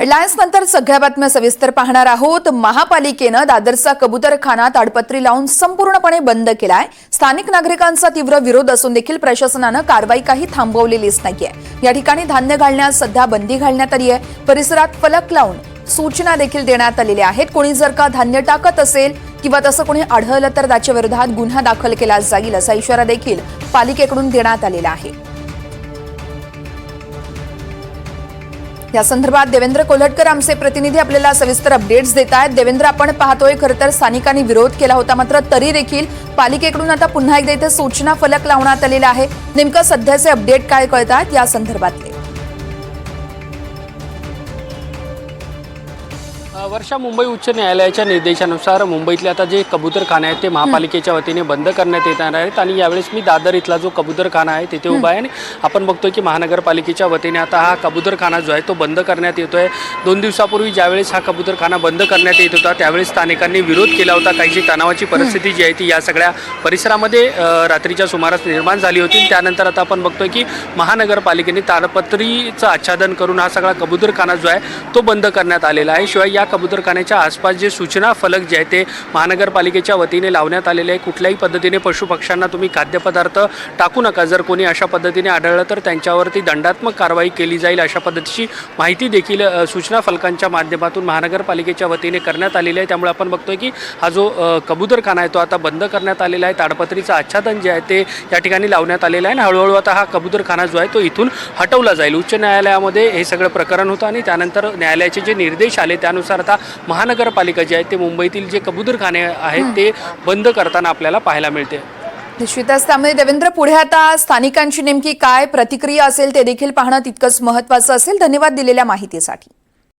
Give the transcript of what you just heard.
Headlines नंतर सगळ्या बातम्या सविस्तर पाहणार आहोत. महापालिकेनं दादरचा कबुतरखाना ताडपत्री लावून संपूर्णपणे बंद केलाय. स्थानिक नागरिकांचा तीव्र विरोध असून देखील प्रशासनानं कारवाई काही थांबवलेलीच नाहीये. या ठिकाणी धान्य घालण्यास सध्या बंदी घालण्यात आली आहे परिसरात फलक लावून सूचना देखील देण्यात आलेल्या आहेत. कोणी जर का धान्य टाकत असेल किंवा तसं कोणी आढळलं तर त्याच्या विरोधात गुन्हा दाखल केला जाईल असा इशारा देखील पालिकेकडून देण्यात आलेला आहे. या संदर्भात देवेंद्र कोल्हटकर आमचे प्रतिनिधी आपल्याला सविस्तर अपडेट्स देत आहेत. देवेंद्र आपण पाहतोय खरं तर स्थानिकांनी विरोध केला होता मात्र तरी देखील पालिकेकडून आता पुन्हा एकदा इथे सूचना फलक लावण्यात आलेला आहे नेमकं सध्याचे अपडेट काय कळत आहेत या संदर्भातले? वर्षा मुंबई उच्च न्यायालयाच्या निर्देशानुसार मुंबईतले आता जे कबूतरखाने आहेत ते महापालिकेच्या वतीने बंद करण्यात येणार आहेत आणि यावेळेस मी दादर इथला जो कबूतरखाना आहे तिथे उभा आहे आणि आपण बघतोय की महानगरपालिकेच्या वतीने आता हा कबूतरखाना जो आहे तो बंद करण्यात येतोय. दोन दिवसापूर्वी ज्यावेळेस हा कबूतरखाना बंद करण्यात येत होता त्यावेळेस स्थानिकांनी विरोध केला होता. काही जी तणावाची परिस्थिती जी आहे ती या सगळ्या परिसरामध्ये रात्रीच्या सुमारास निर्माण झाली होती. त्यानंतर आता आपण बघतोय की महानगरपालिकेने ताडपत्रीचं आच्छादन करून हा सगळा कबूतरखाना जो आहे तो बंद करण्यात आलेला आहे. शिवाय या कबूतरखान्याच्या आसपास जे सूचना फलक जे आहे ते महानगरपालिकेच्या वतीने लावण्यात आलेले आहे. कुठल्याही पद्धतीने पशुपक्ष्यांना तुम्ही खाद्यपदार्थ टाकू नका. जर कोणी अशा पद्धतीने आढळलं तर त्यांच्यावरती दंडात्मक कारवाई केली जाईल अशा पद्धतीची माहिती देखील सूचना फलकांच्या माध्यमातून महानगरपालिकेच्या वतीने करण्यात आलेली आहे. त्यामुळे आपण बघतोय की हा जो अ, कबूतरखाना आहे तो आता बंद करण्यात आलेला आहे. ताडपत्रीचं आच्छादन जे आहे ते या ठिकाणी लावण्यात आलेलं आहे आणि हळूहळू आता हा कबूतरखाना जो आहे तो इथून हटवला जाईल. उच्च न्यायालयामध्ये हे सगळं प्रकरण होतं आणि त्यानंतर न्यायालयाचे जे निर्देश आले त्यानुसार आता महानगरपालिका जे आहे ते मुंबईतील जे कबूतरखाने आहेत ते बंद करताना आपल्याला पाहायला मिळते. निश्चितच त्यामुळे देवेंद्र पुढे आता स्थानिकांची नेमकी काय प्रतिक्रिया असेल ते देखील पाहणं तितकंच महत्वाचं असेल. धन्यवाद दिलेल्या माहितीसाठी.